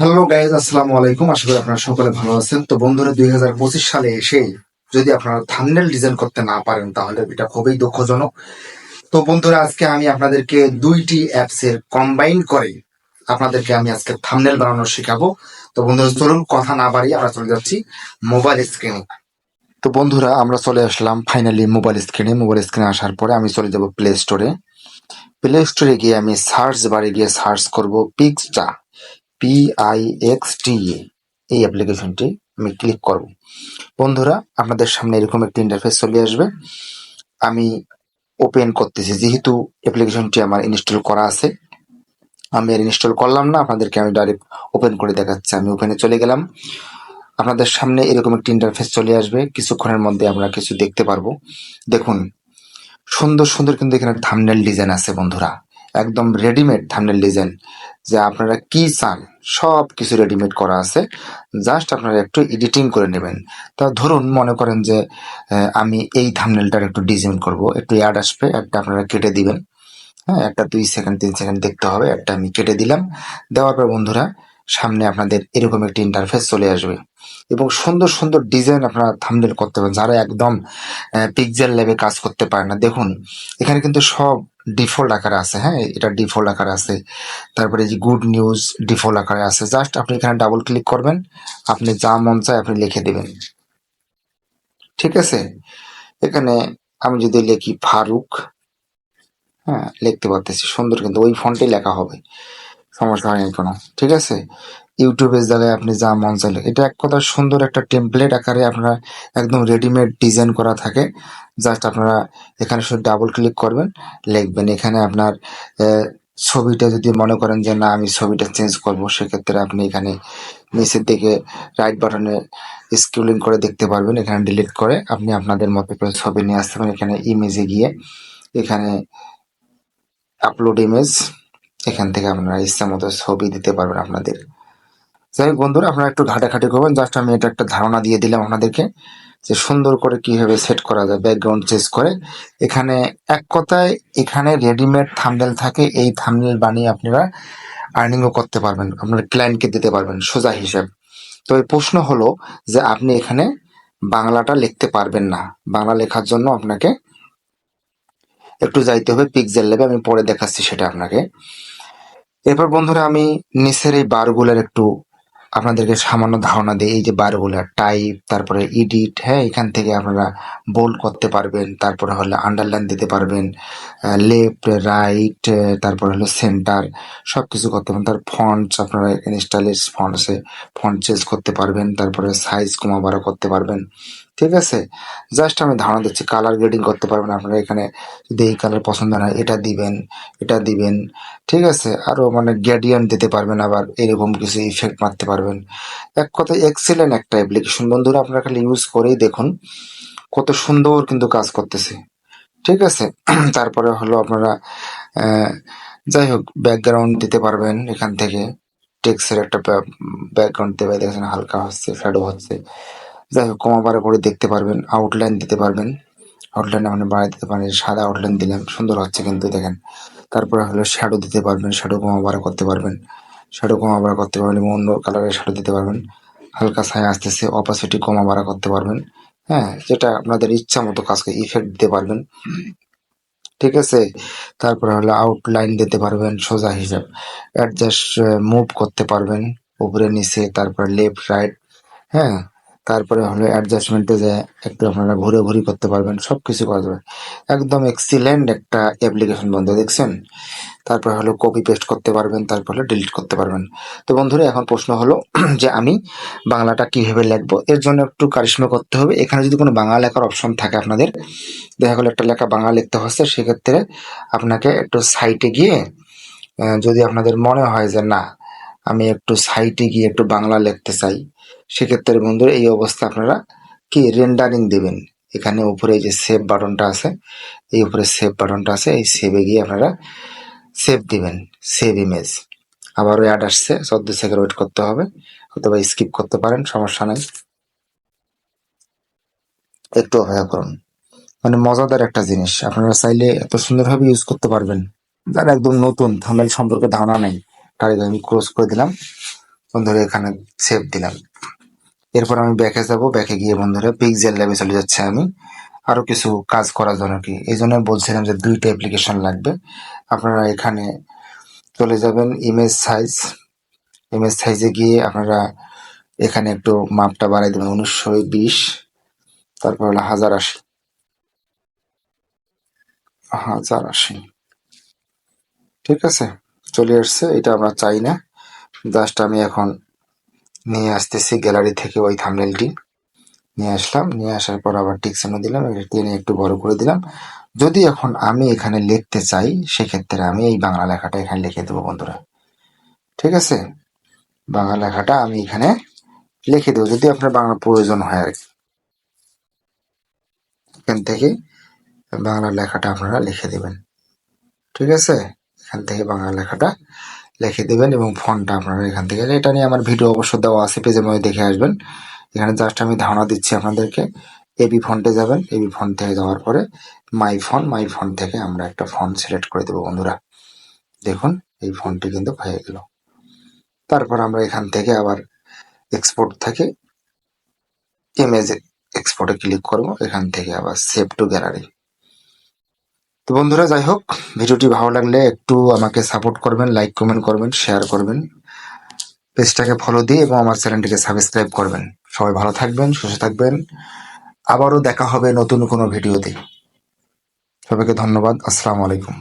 Hello guys আসসালামু আলাইকুম। আশা করি আপনারা সকলে ভালো আছেন। তো বন্ধুরা, দুই হাজার পঁচিশ সালে এসে যদি আপনারা থামনেল ডিজাইন করতে না পারেন, তাহলে এটা খুবই দুঃখজনক। তো বন্ধুরা, আজকে আমি আপনাদেরকে দুইটি অ্যাপস এর কম্বাইন করে আপনাদেরকে আমি আজকে থামনেল বানানো শেখাবো। তো বন্ধুরা, চলুন কথা না বাড়িয়ে আমরা চলে যাচ্ছি মোবাইল স্ক্রিনে তো বন্ধুরা, আমরা চলে আসলাম ফাইনালি মোবাইল স্ক্রিনে মোবাইল স্ক্রিনে আসার পরে আমি চলে যাব প্লে স্টোরে প্লে স্টোরে গিয়ে আমি সার্চ বারে গিয়ে সার্চ করব Pixta P I X T A এই অ্যাপ্লিকেশনটি আমি ক্লিক করব। বন্ধুরা, আপনাদের সামনে এরকম একটি ইন্টারফেস চলে আসবে। আমি ওপেন করতেছি, যেহেতু অ্যাপ্লিকেশনটি আমার ইনস্টল করা আছে। আমি আর ইনস্টল করলাম না, আপনাদেরকে আমি ডাইরেক্ট ওপেন করে দেখাচ্ছি। আমি ওপেনে চলে গেলাম। আপনাদের সামনে এরকম একটি ইন্টারফেস চলে আসবে। কিছুক্ষণের মধ্যে আমরা কিছু দেখতে পারব। দেখুন, সুন্দর সুন্দর কিন্তু এখানে থামনেল ডিজাইন আছে বন্ধুরা। একদম রেডিমেড থামনেল ডিজাইন যে আপনারা কি চান সব কিছু রেডিমেড করা আছে। জাস্ট আপনারা একটু এডিটিং করে নেবেন। তা ধরুন, মনে করেন যে আমি এই থামনেলটার একটু ডিজাইন করব। একটু অ্যাড আসবে, একটা আপনারা কেটে দিবেন। হ্যাঁ একটা দুই সেকেন্ড তিন সেকেন্ড দেখতে হবে, একটা আমি কেটে দিলাম। দেওয়ার পর বন্ধুরা, সামনে আপনাদের এরকম একটি ইন্টারফেস চলে আসবে। এবং সুন্দর সুন্দর ডিজাইন আপনারা থামনেল করতে পারেন। যারা একদম পিকজেল লেভে কাজ করতে পারে না, দেখুন, এখানে কিন্তু সব ডিফল্ট আকারে আছে হ্যাঁ? এটা ডিফল্ট আকারে আছে। তারপরে যে গুড নিউজ ডিফল্ট আকারে আছে। জাস্ট আপনি এখানে ডাবল ক্লিক করবেন, আপনি যা মন চায় আপনি লিখে দেবেন। ঠিক আছে? এখানে আমি যদি লিখি ফারুক হ্যাঁ লিখতে পারতেছি। সুন্দর কিন্তু ওই ফন্টেই লেখা হবে। সমস্যা হয়নি কোনো। ঠিক আছে? ইউটিউবের জায়গায় আপনি যা মন চাইলে। এটা এক কথা সুন্দর একটা টেমপ্লেট আকারে আপনারা একদম রেডিমেড ডিজাইন করা থাকে। জাস্ট আপনারা এখানে শুধু ডাবল ক্লিক করবেন, লিখবেন। এখানে আপনার ছবিটা যদি মনে করেন যে, না, আমি ছবিটা চেঞ্জ করব, সেক্ষেত্রে আপনি এখানে নিচের দিকে রাইট বাটনে স্ক্রলিং করে দেখতে পারবেন। এখানে ডিলিট করে আপনি আপনাদের মতো করে ছবি নিয়ে আসতে পারেন এখানে ইমেজে গিয়ে। এখানে আপলোড ইমেজ এখান থেকে আপনারা ইচ্ছা মতো ছবি দিতে পারবেন আপনাদের। যাই বন্ধুরা, আপনারা একটু ঘাটাঘাটি করবেন। জাস্ট আমি এটা একটা ধারণা দিয়ে দিলাম আপনাদেরকে যে সুন্দর করে কীভাবে সেট করা যায় ব্যাকগ্রাউন্ড চেঞ্জ করে। এখানে এক কথায় এখানে রেডিমেড থামনেল থাকে, এই থামনেল বানিয়ে আপনারা আর্নিংও করতে পারবেন, আপনার ক্লায়েন্টকে দিতে পারবেন সোজা হিসাব। তো এই প্রশ্ন হলো যে আপনি এখানে বাংলাটা লিখতে পারবেন না। বাংলা লেখার জন্য আপনাকে একটু যাইতে হবে পিক্সেল লেবে আমি পরে দেখাচ্ছি সেটা আপনাকে। এরপর বন্ধুরা, আমি নিচের এই বারগুলোর একটু আপনাদেরকে সামান্য ধারণা দিই এই যে বারগুলা টাইপ তারপরে ইডিট হ্যাঁ এখান থেকে আপনারা বোল্ড করতে পারবেন, তারপরে হলো আন্ডারলাইন দিতে পারবেন লেফট রাইট তারপরে হলো সেন্টার সব কিছু করতে পারবেন। তার ফন্টস আপনারা স্টাইলিশ ফন্টসে ফন্ট চেঞ্জ করতে পারবেন, তারপরে সাইজ কমা বাড়া করতে পারবেন। ঠিক আছে? জাস্ট আমি ধারণা দিচ্ছি কালার গ্রেডিং করতে পারবেন আপনারা এখানে। যদি এই কালার পছন্দ না এটা দিবেন এটা দিবেন। ঠিক আছে? আরও মানে গ্রেডিয়েন্ট দিতে পারবেন আবার, এরকম কিছু ইফেক্ট মারতে পারবেন। এক কথায় এক্সেলেন্ট একটা অ্যাপ্লিকেশন বন্ধুরা, আপনারা খালি ইউজ করেই দেখুন, কত সুন্দর কিন্তু কাজ করতেছে। ঠিক আছে? তারপরে হলো আপনারা যাই হোক ব্যাকগ্রাউন্ড দিতে পারবেন এখান থেকে। টেক্সের একটা ব্যাকগ্রাউন্ড দেবে দেখেন হালকা হচ্ছে শ্যাডো হচ্ছে। যাই হোক, কমা বাড়া করে দেখতে পারবেন আউটলাইন দিতে পারবেন। আউটলাইন আপনি বাড়াই দিতে পারেন সাদা আউটলাইন দিলাম, সুন্দর হচ্ছে কিন্তু দেখেন। তারপরে হলো শ্যাডো দিতে পারবেন শ্যাডো কমা বাড়া করতে পারবেন। শ্যাডো কমা বাড়া করতে পারবেন, এবং অন্য কালারের শ্যাডো দিতে পারবেন। হালকা ছায়া আসতেছে অপাসিটি কমা বাড়া করতে পারবেন। হ্যাঁ যেটা আপনাদের ইচ্ছা মতো কাজকে ইফেক্ট দিতে পারবেন। ঠিক আছে? তারপরে হলো আউটলাইন দিতে পারবেন, সোজা হিসাব। অ্যাডজাস্ট মুভ করতে পারবেন, উপরে, নিচে, তারপরে লেফট রাইট হ্যাঁ? তারপরে হলো অ্যাডজাস্টমেন্টে যে একটু আপনারা ঘুরে ঘুরি করতে পারবেন সব কিছু করা যাবে। একদম এক্সিলেন্ট একটা অ্যাপ্লিকেশন বন্ধু, দেখছেন? তারপরে হলো কপি পেস্ট করতে পারবেন, তারপর হলো ডিলিট করতে পারবেন। তো বন্ধুরা, এখন প্রশ্ন হলো যে আমি বাংলাটা কীভাবে লিখব? এর জন্য একটু কারিশমা করতে হবে। এখানে যদি কোনো বাংলা লেখার অপশন থাকে আপনাদের, দেখা গেলো একটা লেখা বাংলা লিখতে হচ্ছে, সেক্ষেত্রে আপনাকে একটু সাইটে গিয়ে যদি আপনাদের মনে হয় যে না, আমি একটু সাইটে গিয়ে একটু বাংলা লিখতে চাই সেক্ষেত্রে বন্ধুরা এই অবস্থা আপনারা কি রেন্ডারিং দেবেন। এখানে উপরে যে সেভ বাটনটা আছে, এই উপরে সেভ বাটনটা আছে, এই সেভে গিয়ে আপনারা সেভ দিবেন সেভ ইমেজ আবারও অ্যাড আসছে, চোদ্দ সেকেন্ড ওয়েট করতে হবে, অথবা স্কিপ করতে পারেন, সমস্যা নেই। একটু অপেক্ষা করুন। মানে মজাদার একটা জিনিস, আপনারা চাইলে এত সুন্দরভাবে ইউজ করতে পারবেন। যারা একদম নতুন থামেল সম্পর্কে ধারণা নেই। তাদের আমি ক্লোজ করে দিলাম। বন্ধুরা এখানে সেভ দিলাম। এরপর আমি ব্যাকে যাব। ব্যাকে গিয়ে বন্ধুরা পিক্সেল ল্যাবে চলে যাচ্ছে আমি। আরও কিছু কাজ করার জন্য কি। এই জন্য বলছিলাম যে দুইটা অ্যাপ্লিকেশন লাগবে। আপনারা এখানে চলে যাবেন ইমেজ সাইজ ইমেজ সাইজে গিয়ে আপনারা এখানে একটু মাপটা বাড়াই দেবেন। উনিশশো বিশ, তারপর হলো হাজার আশি। হাজার আশি। ঠিক আছে? চলে আসছে। এটা আমরা চাই না। জাস্ট আমি এখন নিয়ে আসতেছি গ্যালারি থেকে ওই থামনেলটি নিয়ে আসলাম, নিয়ে আসার পর আবার টিকসানো দিলাম টেনে একটু বড় করে দিলাম। যদি এখন আমি এখানে লিখতে চাই, সেক্ষেত্রে আমি এই বাংলা লেখাটা এখানে লিখে দেবো বন্ধুরা। ঠিক আছে? বাংলা লেখাটা আমি এখানে লিখে দেবো, যদি আপনার বাংলা প্রয়োজন হয় আর কি। এখান থেকে বাংলা লেখাটা আপনারা লিখে দেবেন। ঠিক আছে? এখান থেকে বাংলা লেখাটা লিখে দেবেন এবং ফোনটা আপনারা এখান থেকে এটা নিয়ে আমার ভিডিও অবশ্য দেওয়া আছে, পেজের মধ্যে দেখে আসবেন। এখানে জাস্ট আমি ধারণা দিচ্ছি আপনাদেরকে এবি ফন্টে যাবেন। এবি ফোন থেকে যাওয়ার পরে মাই ফোন মাই ফোন থেকে আমরা একটা ফোন সিলেক্ট করে দেবো বন্ধুরা। দেখুন, এই ফোনটি কিন্তু হয়ে গেল। তারপর আমরা এখান থেকে আবার এক্সপোর্ট থেকে ইমেজ এক্সপোর্টে ক্লিক করব। এখান থেকে আবার সেভ টু গ্যালারি তো বন্ধুরা, যাই হোক, ভিডিওটি ভালো লাগলে একটু আমাকে সাপোর্ট করবেন লাইক কমেন্ট করবেন শেয়ার করবেন, পেজটাকে ফলো দিয়ে এবং আমার চ্যানেলটিকে সাবস্ক্রাইব করবেন। সবাই ভালো থাকবেন, সুস্থ থাকবেন। আবারও দেখা হবে নতুন কোনো ভিডিওতে। সবাইকে ধন্যবাদ, আসসালামু আলাইকুম।